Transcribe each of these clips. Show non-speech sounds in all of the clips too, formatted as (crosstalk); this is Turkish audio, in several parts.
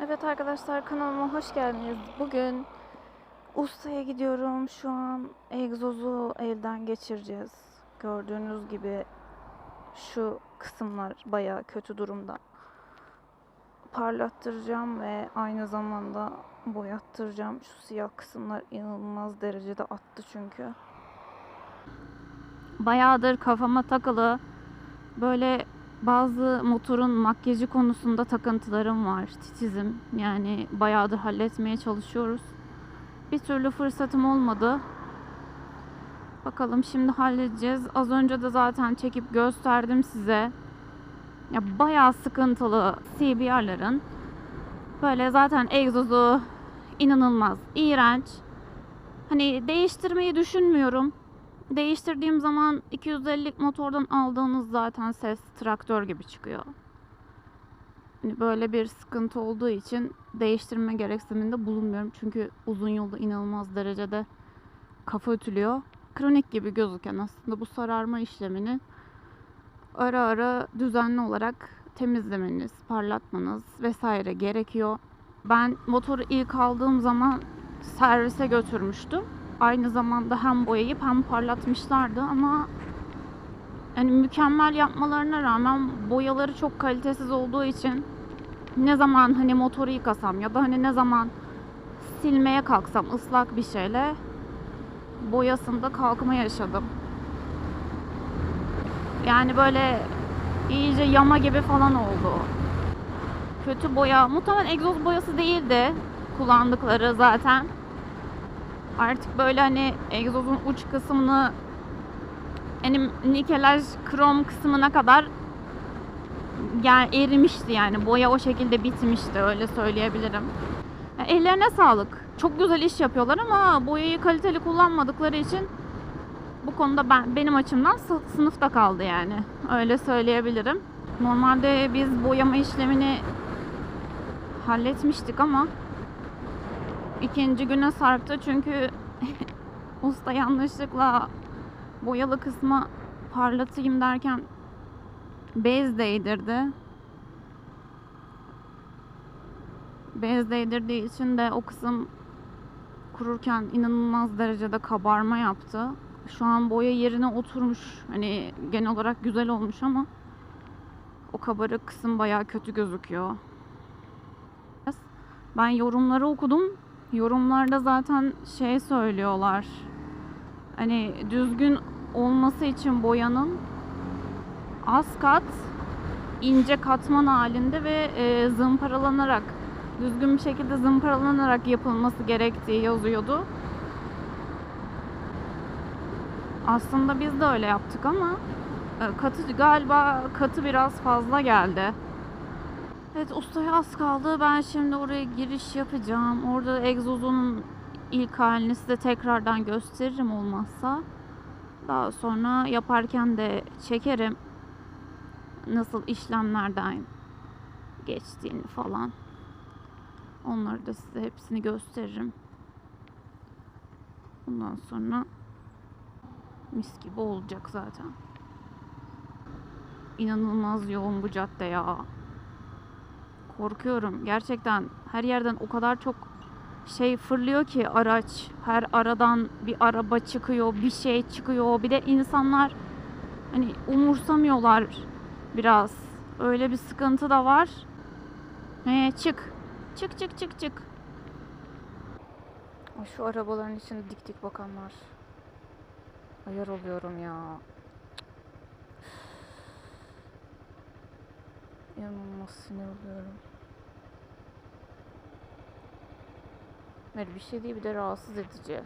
Evet arkadaşlar kanalıma hoş geldiniz. Bugün ustaya gidiyorum. Şu an egzozu elden geçireceğiz. Gördüğünüz gibi şu kısımlar baya kötü durumda. Parlattıracağım ve aynı zamanda boyattıracağım. Şu siyah kısımlar inanılmaz derecede attı çünkü. Bayağıdır kafama takılı böyle bazı motorun makyajı konusunda takıntılarım var. Titizim. Yani bayağıdır halletmeye çalışıyoruz. Bir türlü fırsatım olmadı. Bakalım şimdi halledeceğiz. Az önce de zaten çekip gösterdim size. Ya bayağı sıkıntılı CBR'ların. Böyle zaten egzozu inanılmaz iğrenç. Hani değiştirmeyi düşünmüyorum. Değiştirdiğim zaman 250'lik motordan aldığınız zaten ses traktör gibi çıkıyor. Hani böyle bir sıkıntı olduğu için değiştirme gereksiniminde bulunmuyorum. Çünkü uzun yolda inanılmaz derecede kafa ötülüyor. Kronik gibi gözüken aslında bu sararma işlemini ara ara düzenli olarak temizlemeniz, parlatmanız vesaire gerekiyor. Ben motoru ilk aldığım zaman servise götürmüştüm aynı zamanda hem boyayıp hem parlatmışlardı ama yani mükemmel yapmalarına rağmen boyaları çok kalitesiz olduğu için ne zaman hani motoru yıkasam ya da hani ne zaman silmeye kalksam ıslak bir şeyle boyasında kalkma yaşadım. Yani böyle iyice yama gibi falan oldu. Kötü boya. Muhtemelen egzoz boyası değildi kullandıkları zaten artık böyle hani egzozun uç kısmını hani nikelaj krom kısmına kadar yani erimişti yani boya o şekilde bitmişti öyle söyleyebilirim. Yani ellerine sağlık. Çok güzel iş yapıyorlar ama boyayı kaliteli kullanmadıkları için bu konuda ben benim açımdan sınıfta kaldı yani. Öyle söyleyebilirim. Normalde biz boyama işlemini halletmiştik ama ikinci güne sarktı çünkü (laughs) usta yanlışlıkla boyalı kısmı parlatayım derken bez değdirdi. Bez değdirdiği için de o kısım kururken inanılmaz derecede kabarma yaptı. Şu an boya yerine oturmuş. Hani genel olarak güzel olmuş ama o kabarık kısım bayağı kötü gözüküyor. Ben yorumları okudum yorumlarda zaten şey söylüyorlar. Hani düzgün olması için boyanın az kat ince katman halinde ve e, zımparalanarak düzgün bir şekilde zımparalanarak yapılması gerektiği yazıyordu. Aslında biz de öyle yaptık ama e, katı galiba katı biraz fazla geldi. Evet ustaya az kaldı. Ben şimdi oraya giriş yapacağım. Orada egzozun ilk halini size tekrardan gösteririm olmazsa. Daha sonra yaparken de çekerim. Nasıl işlemlerden geçtiğini falan. Onları da size hepsini gösteririm. Bundan sonra mis gibi olacak zaten. İnanılmaz yoğun bu cadde ya korkuyorum. Gerçekten her yerden o kadar çok şey fırlıyor ki araç. Her aradan bir araba çıkıyor, bir şey çıkıyor. Bir de insanlar hani umursamıyorlar biraz. Öyle bir sıkıntı da var. He, çık. Çık çık çık çık. Şu arabaların içinde dik dik bakanlar. Ayar oluyorum ya. İnanılmaz sinir oluyorum. Böyle bir şey değil bir de rahatsız edici.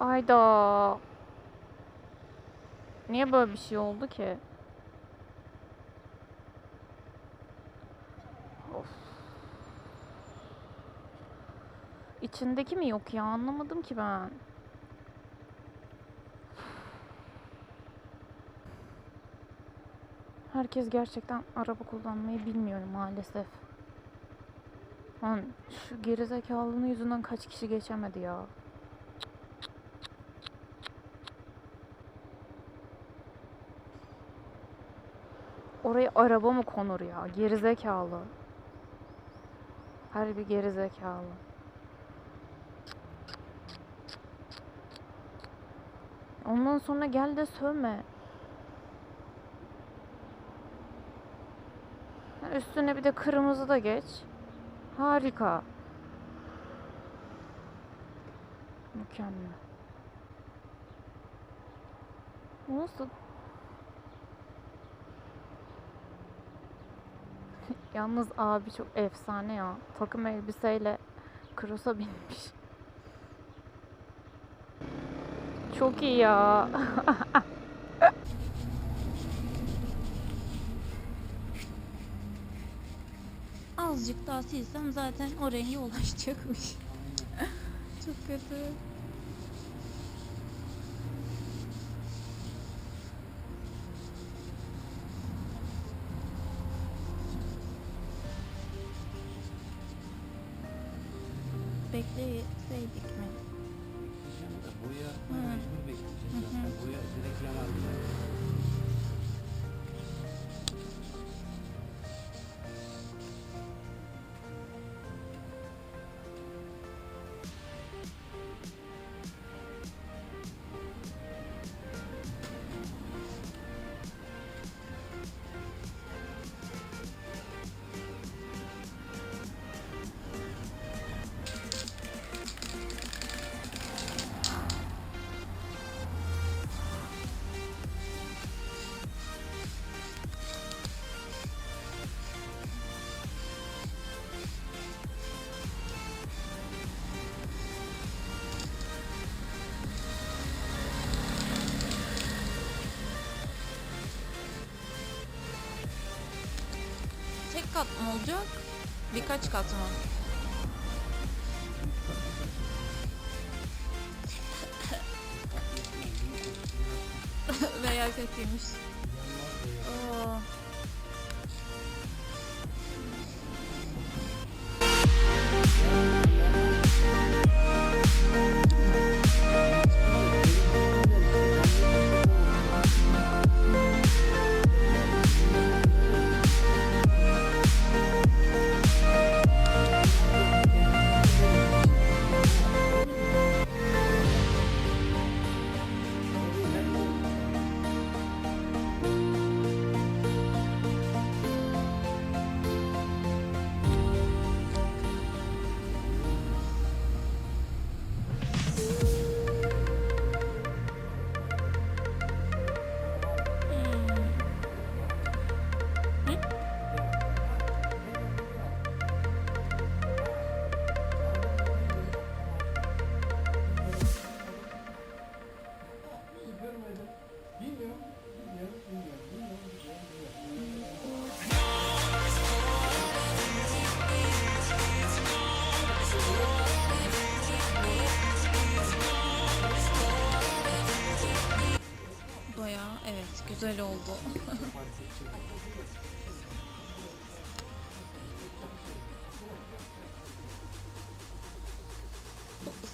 Ayda. Niye böyle bir şey oldu ki? İçindeki mi yok ya anlamadım ki ben. Herkes gerçekten araba kullanmayı bilmiyor maalesef. Lan şu gerizekalının yüzünden kaç kişi geçemedi ya. Oraya araba mı konur ya? Gerizekalı. Her bir gerizekalı. Ondan sonra gel de sövme. Üstüne bir de kırmızı da geç. Harika. Mükemmel. Nasıl? (laughs) Yalnız abi çok efsane ya. Takım elbiseyle cross'a binmiş. Çok iyi ya. Azıcık daha silsem zaten o renge ulaşacakmış. Çok kötü. Bekleseydik mi? Hı. mecbur bekleyeceğiz zaten. Boya direkt yanar Kat mı olacak? Birkaç kat mı? (laughs) Veya kötüymüş.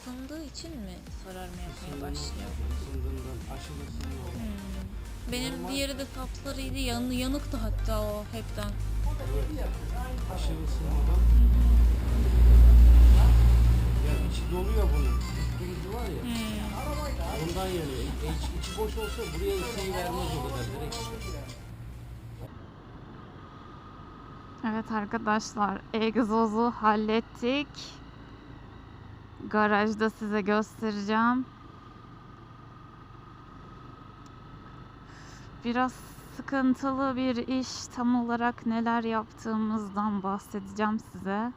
Isındığı için mi sararma yapmaya başlıyor? Hmm. Benim diğeri de sapsarıydı. Yan, yanıktı hatta o hepten. Aşırı ısınmadan. Ya içi doluyor bunun. Durucu var ya. Hmm. Ondan yanıyor. E, içi, içi boş olsa buraya ısıyı vermez o kadar direkt. Evet arkadaşlar, egzozu hallettik. Garajda size göstereceğim. Biraz sıkıntılı bir iş. Tam olarak neler yaptığımızdan bahsedeceğim size.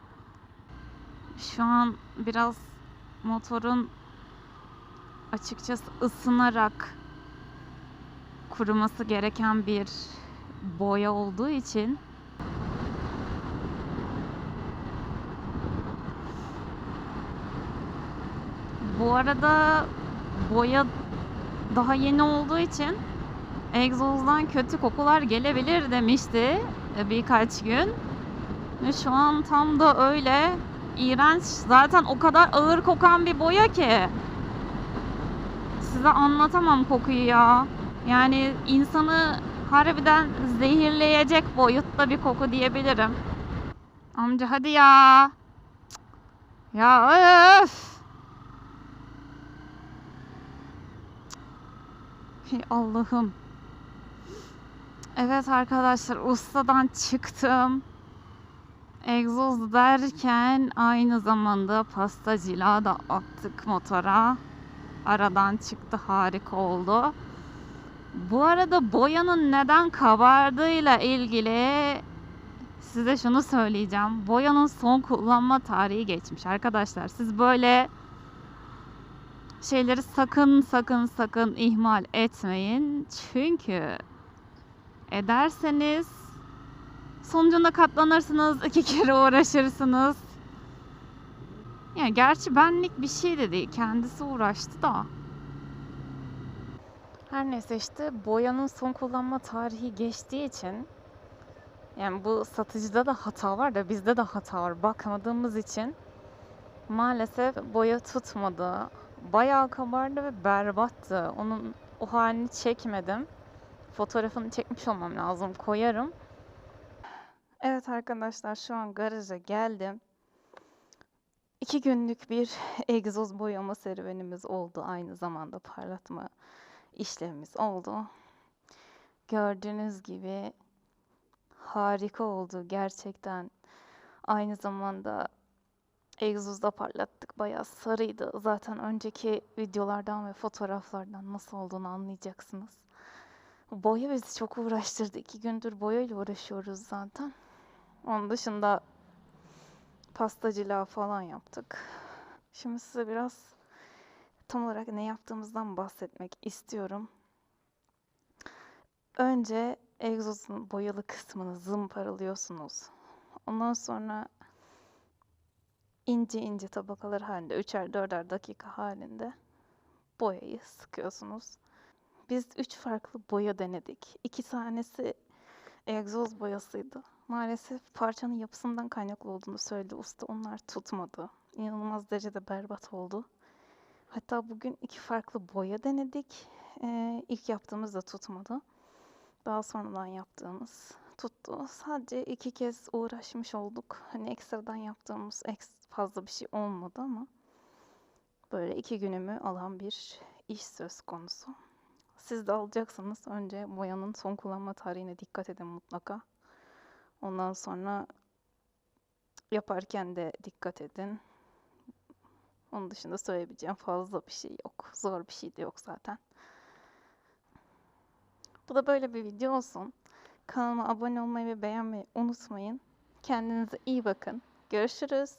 Şu an biraz motorun açıkçası ısınarak kuruması gereken bir boya olduğu için Bu arada boya daha yeni olduğu için egzozdan kötü kokular gelebilir demişti e, birkaç gün. Şu an tam da öyle iğrenç. Zaten o kadar ağır kokan bir boya ki. Size anlatamam kokuyu ya. Yani insanı harbiden zehirleyecek boyutta bir koku diyebilirim. Amca hadi ya. Ya öf. Allah'ım. Evet arkadaşlar ustadan çıktım. Egzoz derken aynı zamanda pastacılığa da attık motora. Aradan çıktı harika oldu. Bu arada boyanın neden kabardığıyla ilgili size şunu söyleyeceğim. Boyanın son kullanma tarihi geçmiş arkadaşlar. Siz böyle şeyleri sakın sakın sakın ihmal etmeyin. Çünkü ederseniz sonucunda katlanırsınız. (laughs) iki kere uğraşırsınız. Yani gerçi benlik bir şey de değil. Kendisi uğraştı da. Her neyse işte boyanın son kullanma tarihi geçtiği için yani bu satıcıda da hata var da bizde de hata var. Bakmadığımız için maalesef boya tutmadı. Bayağı kabardı ve berbattı. Onun o halini çekmedim. Fotoğrafını çekmiş olmam lazım. Koyarım. Evet arkadaşlar şu an garaja geldim. İki günlük bir (laughs) egzoz boyama serüvenimiz oldu. Aynı zamanda parlatma işlemimiz oldu. Gördüğünüz gibi harika oldu gerçekten. Aynı zamanda egzozda parlattık. Bayağı sarıydı. Zaten önceki videolardan ve fotoğraflardan nasıl olduğunu anlayacaksınız. Boya bizi çok uğraştırdı. İki gündür boyayla uğraşıyoruz zaten. Onun dışında pastacılığa falan yaptık. Şimdi size biraz tam olarak ne yaptığımızdan bahsetmek istiyorum. Önce egzozun boyalı kısmını zımparalıyorsunuz. Ondan sonra ince ince tabakalar halinde, üçer dörder dakika halinde boyayı sıkıyorsunuz. Biz üç farklı boya denedik. İki tanesi egzoz boyasıydı. Maalesef parçanın yapısından kaynaklı olduğunu söyledi usta. Onlar tutmadı. İnanılmaz derecede berbat oldu. Hatta bugün iki farklı boya denedik. Ee, ilk yaptığımız da tutmadı. Daha sonradan yaptığımız tuttu. Sadece iki kez uğraşmış olduk. Hani ekstradan yaptığımız fazla bir şey olmadı ama böyle iki günümü alan bir iş söz konusu. Siz de alacaksanız önce boyanın son kullanma tarihine dikkat edin mutlaka. Ondan sonra yaparken de dikkat edin. Onun dışında söyleyebileceğim fazla bir şey yok. Zor bir şey de yok zaten. Bu da böyle bir video olsun. Kanalıma abone olmayı ve beğenmeyi unutmayın. Kendinize iyi bakın. Görüşürüz.